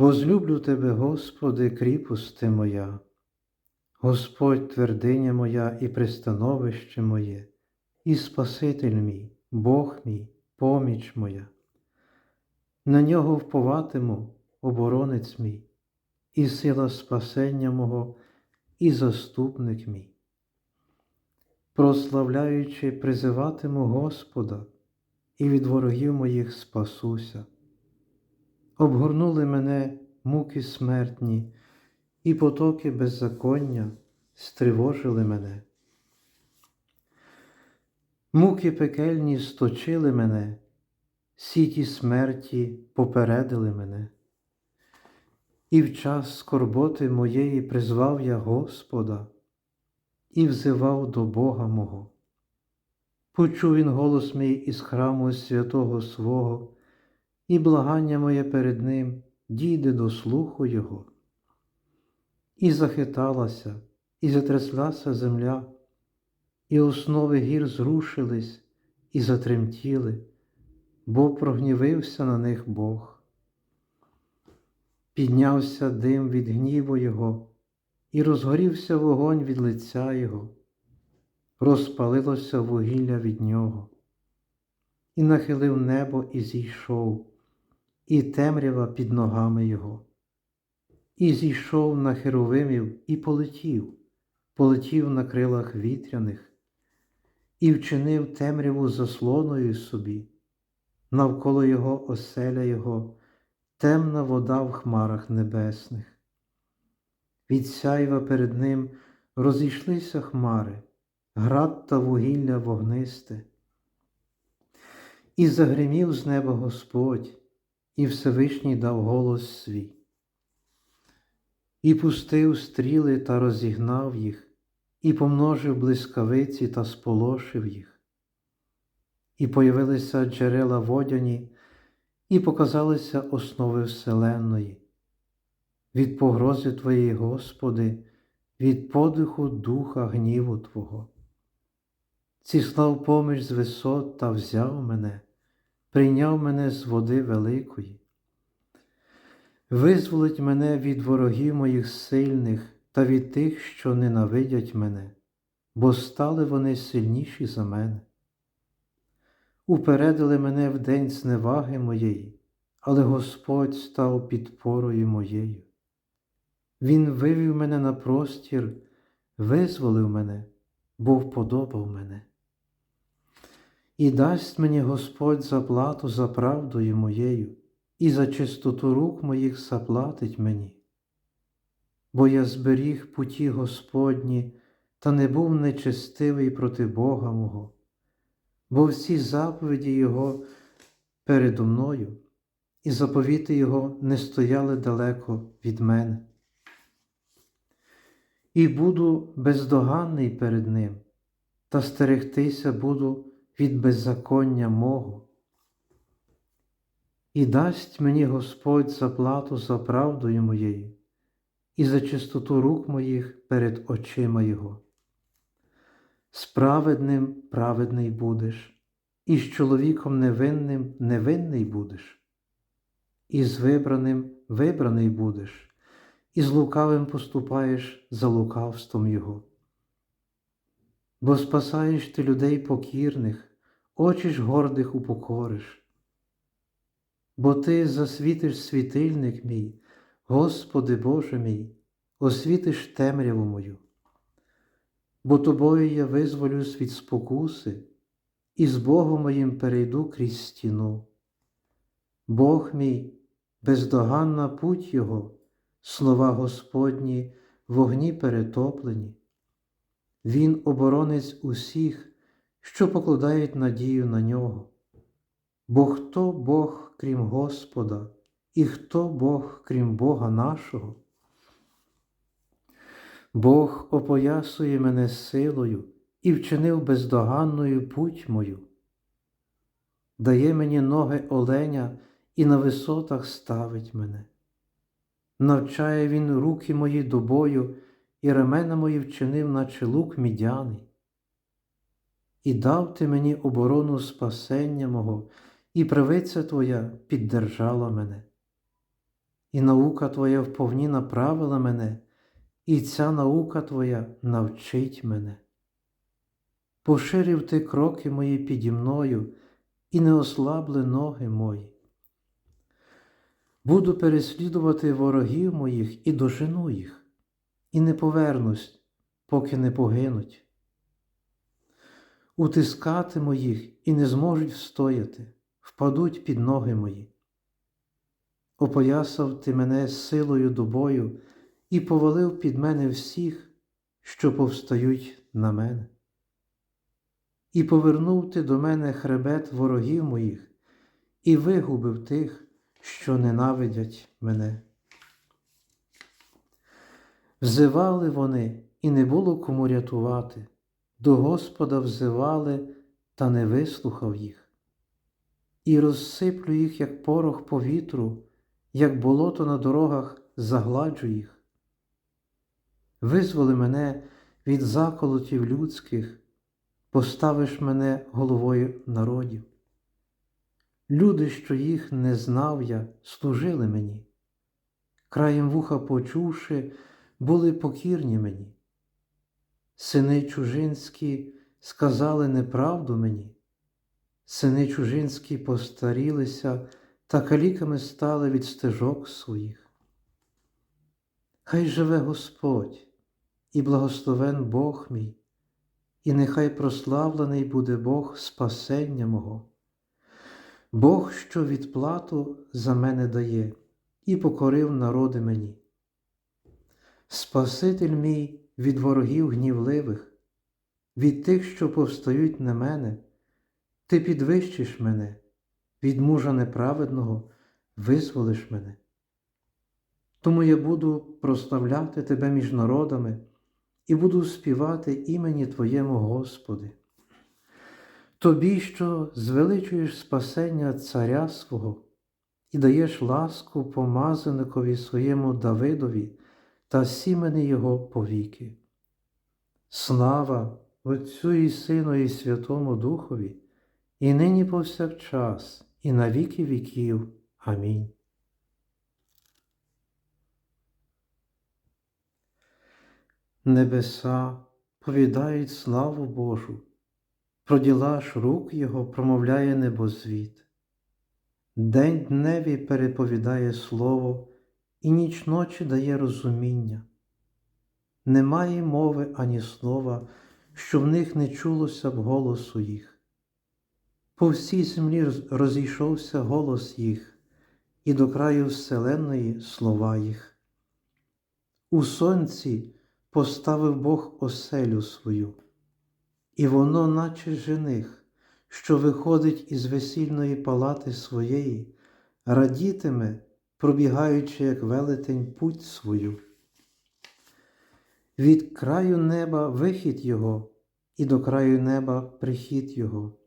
Возлюблю Тебе, Господи, кріпости моя, Господь твердиня моя і пристановище моє, і Спаситель мій, Бог мій, поміч моя. На нього вповатиму, оборонець мій, і сила спасення мого, і заступник мій. Прославляючи, призиватиму Господа, і від ворогів моїх спасуся обгорнули мене муки смертні, і потоки беззаконня стривожили мене. Муки пекельні сточили мене, сіті смерті попередили мене. І в час скорботи моєї призвав я Господа і взивав до Бога мого. Почув він голос мій із храму святого свого і благання моє перед Ним дійде до слуху Його. І захиталася, і затряслася земля, і основи гір зрушились і затремтіли, бо прогнівився на них Бог. Піднявся дим від гніву Його, і розгорівся вогонь від лиця Його, розпалилося вугілля від нього, і нахилив небо і зійшов і темрява під ногами його. І зійшов на херовимів і полетів, полетів на крилах вітряних, і вчинив темряву заслоною собі, навколо його оселя його, темна вода в хмарах небесних. Від сяйва перед ним розійшлися хмари, град та вугілля вогнисте. І загримів з неба Господь, і Всевишній дав голос свій, і пустив стріли та розігнав їх, і помножив блискавиці та сполошив їх, і появилися джерела водяні, і показалися основи Вселенної. Від погрози Твоєї, Господи, від подиху духа гніву Твого. Ціслав поміч з висот та взяв мене прийняв мене з води великої, визволить мене від ворогів моїх сильних та від тих, що ненавидять мене, бо стали вони сильніші за мене. Упередили мене в день зневаги моєї, але Господь став підпорою моєю. Він вивів мене на простір, визволив мене, бо вподобав мене. І дасть мені Господь заплату за правдою моєю, і за чистоту рук моїх заплатить мені. Бо я зберіг путі Господні та не був нечестивий проти Бога мого, бо всі заповіді Його передо мною, і заповіти Його не стояли далеко від мене. І буду бездоганний перед Ним, та стерегтися буду від беззаконня мого. І дасть мені Господь заплату за правдою моєю і за чистоту рук моїх перед очима Його. Справедним праведний будеш, і з чоловіком невинним невинний будеш, і з вибраним вибраний будеш, і з лукавим поступаєш за лукавством Його. Бо спасаєш ти людей покірних, очі ж гордих упокориш. Бо Ти засвітиш світильник мій, Господи Боже мій, освітиш темряву мою, бо тобою я визволюсь від спокуси, і з Богом моїм перейду крізь стіну. Бог мій, бездоганна путь Його, слова Господні, вогні перетоплені, Він оборонець усіх що покладають надію на нього. Бо хто Бог, крім Господа, і хто Бог, крім Бога нашого? Бог опоясує мене силою і вчинив бездоганною путь мою, дає мені ноги оленя і на висотах ставить мене. Навчає він руки мої до бою, і ремена мої вчинив, наче лук мідяний. І дав ти мені оборону спасення мого, і правиця Твоя піддержала мене. І наука Твоя вповні направила мене, і ця наука Твоя навчить мене. Поширив ти кроки мої піді мною, і не ослабли ноги мої. Буду переслідувати ворогів моїх і дожену їх, і не повернусь, поки не погинуть. Утискатиму їх і не зможуть встояти, впадуть під ноги мої. Опоясав ти мене силою до бою і повалив під мене всіх, що повстають на мене. І повернув ти до мене хребет ворогів моїх, і вигубив тих, що ненавидять мене. Взивали вони, і не було кому рятувати, до Господа взивали, та не вислухав їх. І розсиплю їх, як порох по вітру, як болото на дорогах загладжу їх. Визволи мене від заколотів людських, поставиш мене головою народів. Люди, що їх не знав я, служили мені, краєм вуха почувши, були покірні мені. Сини чужинські сказали неправду мені, сини чужинські постарілися та каліками стали від стежок своїх. Хай живе Господь і благословен Бог мій, і нехай прославлений буде Бог спасення мого. Бог, що відплату за мене дає, і покорив народи мені. Спаситель мій від ворогів гнівливих, від тих, що повстають на мене, ти підвищиш мене, від мужа неправедного визволиш мене. Тому я буду прославляти Тебе між народами і буду співати імені Твоєму Господи. Тобі, що звеличуєш спасення царя свого і даєш ласку помазаникові своєму Давидові та сімені його повіки. Слава Отцю і Сину, і Святому Духові, і нині повсякчас, і на віки віків. Амінь. Небеса повідають славу Божу про діла ж рук Його промовляє небозвіт. День дневі переповідає Слово, і ніч ночі дає розуміння. Немає мови ані слова, що в них не чулося б голосу їх. По всій землі розійшовся голос їх, і до краю вселенної слова їх. У сонці поставив Бог оселю свою і воно, наче жених, що виходить із весільної палати своєї, радітиме, пробігаючи, як велетень путь свою. Від краю неба вихід Його, і до краю неба прихід Його,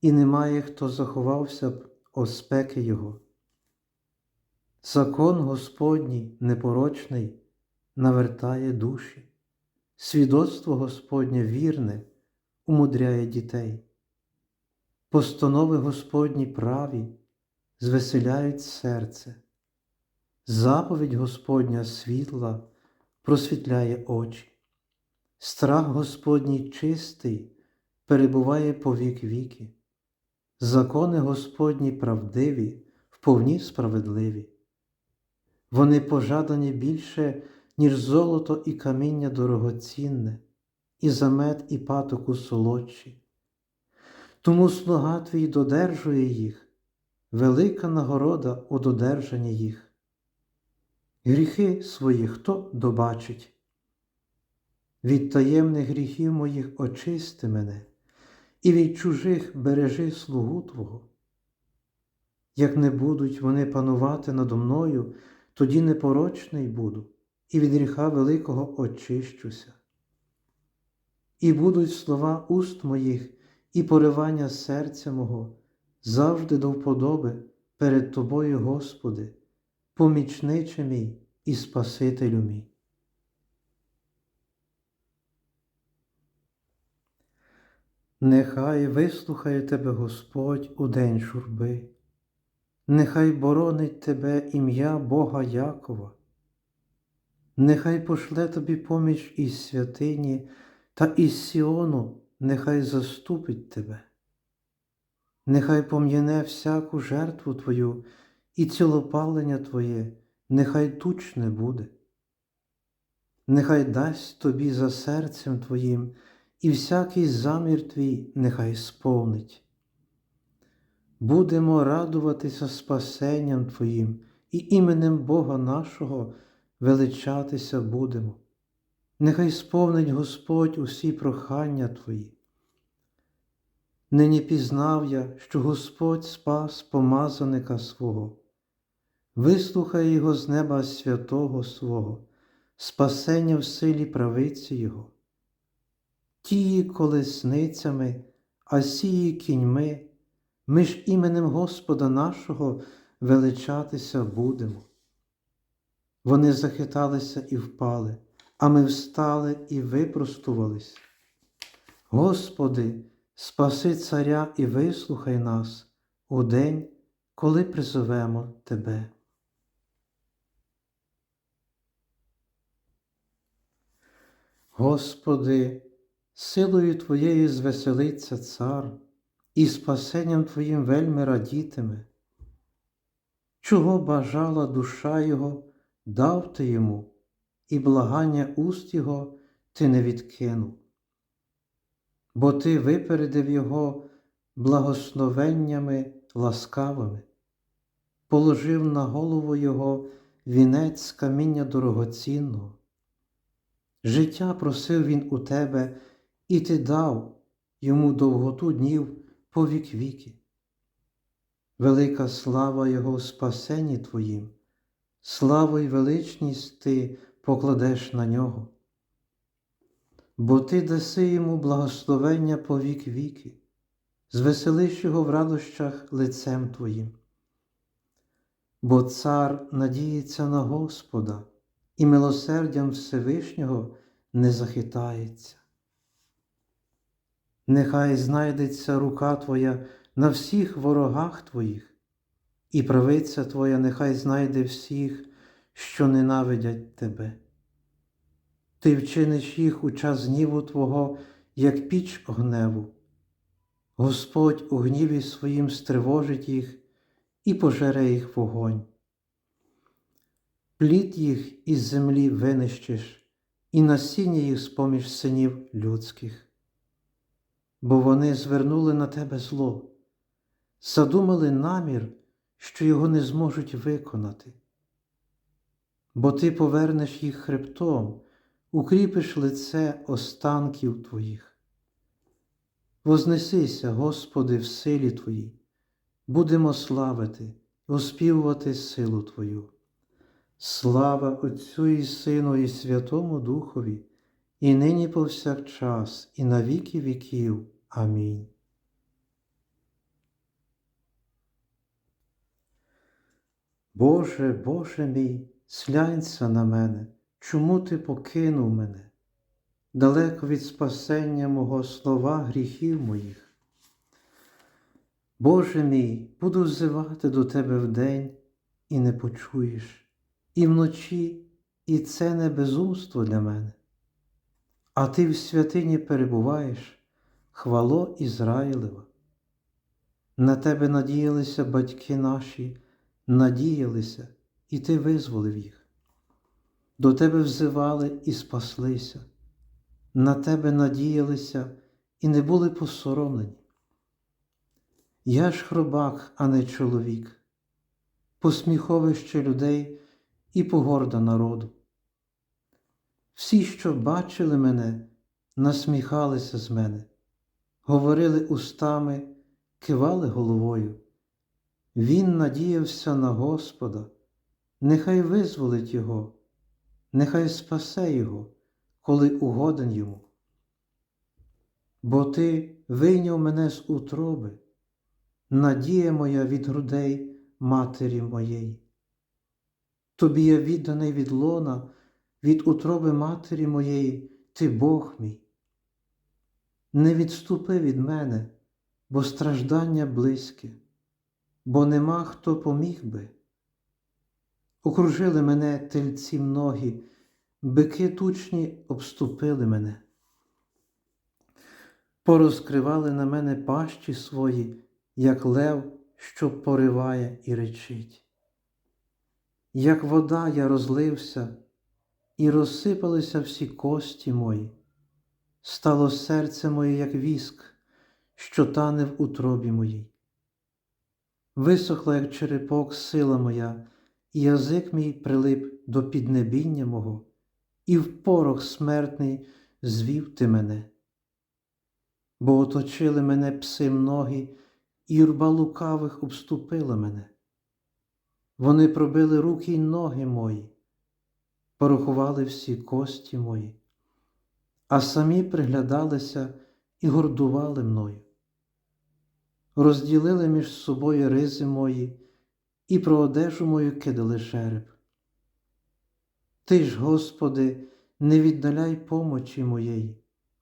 і немає, хто заховався б оспеки Його. Закон Господній непорочний навертає душі, свідоцтво Господнє вірне умудряє дітей. Постанови Господні праві звеселяють серце, заповідь Господня світла просвітляє очі, страх Господній чистий перебуває по вік віки, закони Господні правдиві, вповні справедливі. Вони пожадані більше, ніж золото і каміння дорогоцінне і замет, і патоку солодші. Тому слуга твій додержує їх, велика нагорода у додержанні їх. Гріхи свої хто добачить? Від таємних гріхів моїх очисти мене, і від чужих бережи слугу Твого. як не будуть вони панувати надо мною, тоді непорочний буду, і від гріха великого очищуся. І будуть слова уст моїх і поривання серця мого завжди до вподоби перед Тобою, Господи, помічниче мій і Спасителю мій. Нехай вислухає тебе Господь у день журби, нехай боронить тебе ім'я Бога Якова, нехай пошле тобі поміч із святині та із Сіону нехай заступить тебе, нехай пом'яне всяку жертву Твою і цілопалення Твоє, нехай тучне буде, нехай дасть тобі за серцем Твоїм і всякий замір твій нехай сповнить. Будемо радуватися спасенням Твоїм і іменем Бога нашого величатися будемо. Нехай сповнить Господь усі прохання Твої. Нині пізнав я, що Господь спас помазаника свого, вислухай його з неба святого свого, спасення в силі правиці Його тії колесницями, а сії кіньми, ми ж іменем Господа нашого величатися будемо. Вони захиталися і впали, а ми встали і випростувались. Господи, спаси царя і вислухай нас у день, коли призовемо Тебе. Господи, силою Твоєю звеселиться цар, і спасенням Твоїм вельми радітиме. Чого бажала душа Його, дав ти йому, і благання уст Його ти не відкинув. Бо ти випередив Його благословеннями ласкавими, положив на голову Його вінець каміння дорогоцінного. Життя просив він у тебе і ти дав йому довготу днів по вік віки. Велика слава Його в спасенні Твоїм, славу й величність Ти покладеш на нього, бо Ти даси йому благословення по вік віки, звеселиш його в радощах лицем Твоїм. Бо цар надіється на Господа і милосердям Всевишнього не захитається. Нехай знайдеться рука Твоя на всіх ворогах Твоїх, і правиця Твоя нехай знайде всіх, що ненавидять Тебе. Ти вчиниш їх у час гніву Твого, як піч гневу. Господь у гніві своїм стривожить їх і пожере їх вогонь. Плід їх із землі винищиш, і насіння їх з поміж синів людських бо вони звернули на тебе зло, задумали намір, що його не зможуть виконати. Бо ти повернеш їх хребтом, укріпиш лице останків твоїх. Вознесися, Господи, в силі Твоїй, будемо славити, оспівувати силу Твою. Слава Отцю і Сину, і Святому Духові і нині повсякчас, і на віки віків. Амінь. Боже, Боже мій, слянься на мене, чому ти покинув мене, далеко від спасення мого слова гріхів моїх. Боже мій, буду взивати до Тебе вдень і не почуєш, і вночі, і це не безумство для мене а ти в святині перебуваєш, хвало Ізраїлева. На тебе надіялися батьки наші, надіялися, і ти визволив їх. До тебе взивали і спаслися, на тебе надіялися і не були посоромлені. Я ж хробак, а не чоловік, посміховище людей і погорда народу. Всі, що бачили мене, насміхалися з мене, говорили устами, кивали головою. Він надіявся на Господа, нехай визволить його, нехай спасе його, коли угоден йому. Бо ти вийняв мене з утроби, надія моя від грудей матері моєї. Тобі я відданий від лона, від утроби матері моєї, ти Бог мій. Не відступи від мене, бо страждання близьке, бо нема хто поміг би. Окружили мене тельці многі, бики тучні обступили мене. Порозкривали на мене пащі свої, як лев, що пориває і речить. Як вода я розлився, і розсипалися всі кості мої, стало серце моє, як віск, що тане в утробі моїй. Висохла, як черепок, сила моя, і язик мій прилип до піднебіння мого, і в порох смертний звів ти мене. Бо оточили мене пси многі, і юрба лукавих обступила мене. Вони пробили руки й ноги мої, порахували всі кості мої, а самі приглядалися і гордували мною. Розділили між собою ризи мої і про одежу мою кидали жереб. Ти ж, Господи, не віддаляй помочі моєї,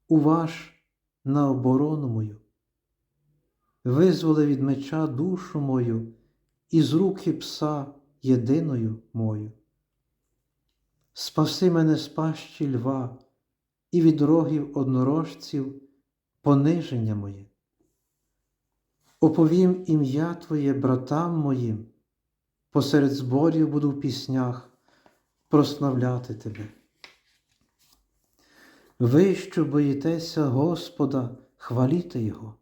уваж на оборону мою. Визволи від меча душу мою і з руки пса єдиною мою. Спаси мене з пащі льва і від рогів однорожців пониження моє. Оповім ім'я Твоє братам моїм, посеред зборів буду в піснях прославляти Тебе. Ви, що боїтеся Господа, хваліте Його,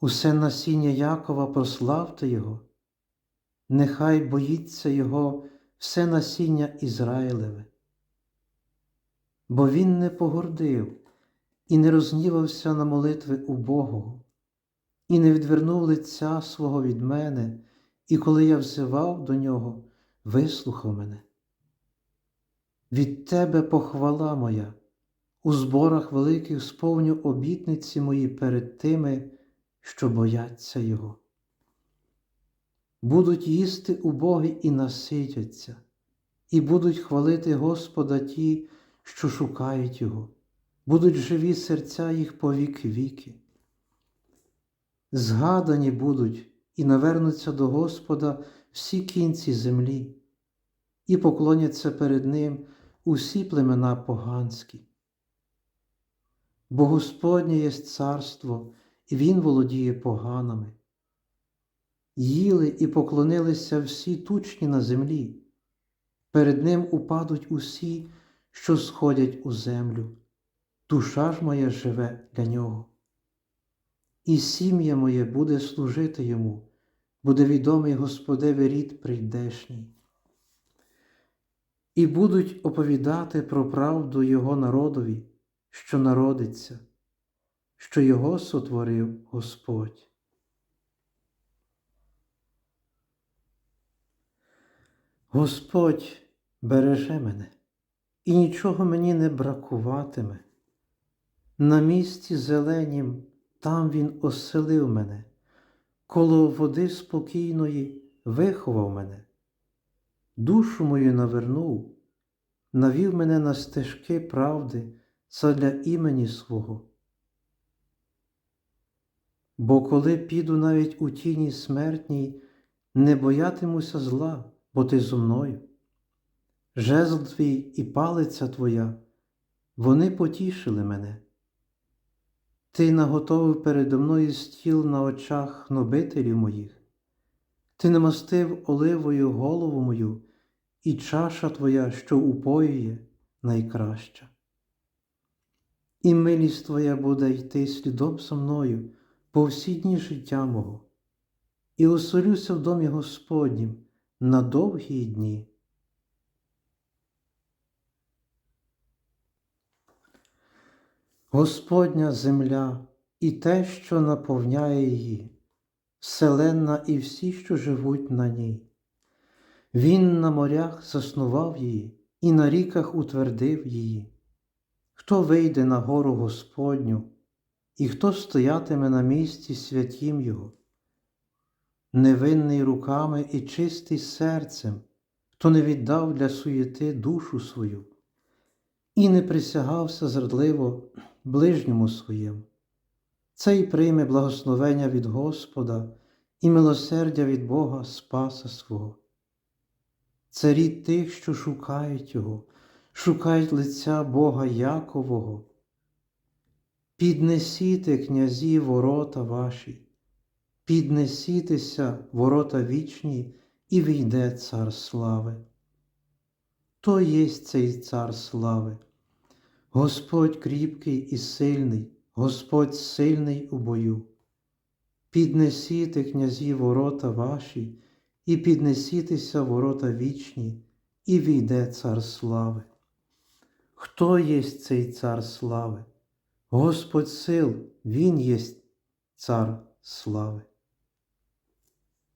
усе насіння Якова прославте Його, нехай боїться Його все насіння Ізраїлеве. Бо Він не погордив і не рознівався на молитви убогого, і не відвернув лиця свого від мене, і коли я взивав до нього, вислухав мене. Від Тебе похвала моя у зборах великих сповню обітниці мої перед тими, що бояться Його. Будуть їсти убогі і наситяться, і будуть хвалити Господа ті, що шукають Його, будуть живі серця їх по віки віки. Згадані будуть і навернуться до Господа всі кінці землі, і поклоняться перед Ним усі племена поганські бо Господнє є царство, і Він володіє поганами. Їли і поклонилися всі тучні на землі, перед Ним упадуть усі, що сходять у землю, душа ж моя живе для нього. І сім'я моє буде служити йому, буде відомий Господеві рід прийдешній. І будуть оповідати про правду Його народові що народиться, що Його сотворив Господь. Господь береже мене, і нічого мені не бракуватиме. На місці зеленім там Він оселив мене, коло води спокійної виховав мене, душу мою навернув, навів мене на стежки правди задля імені свого. Бо коли піду навіть у тіні смертній, не боятимуся зла, бо ти зо мною. Жезл твій і палиця твоя, вони потішили мене. Ти наготовив передо мною стіл на очах нобителів моїх, ти намастив оливою голову мою, і чаша твоя, що упоює, найкраща і милість Твоя буде йти слідом со мною по всі дні життя мого, і оселюся в домі Господнім на довгі дні. Господня земля і те, що наповняє її, вселенна і всі, що живуть на ній. Він на морях заснував її і на ріках утвердив її. Хто вийде на гору Господню, і хто стоятиме на місці святім Його, невинний руками і чистий серцем, хто не віддав для суєти душу свою, і не присягався зрадливо ближньому своєму, цей прийме благословення від Господа і милосердя від Бога Спаса свого. Це рід тих, що шукають Його, шукають лиця Бога Якового. Піднесіте, князі, ворота ваші, піднесітеся, ворота вічні, і війде цар слави. То єсть цей цар слави, Господь кріпкий і сильний, Господь сильний у бою. Піднесіте, князі, ворота ваші, і піднесітеся ворота вічні, і війде цар слави. Хто єсть цей цар слави? Господь сил, Він єсть цар слави.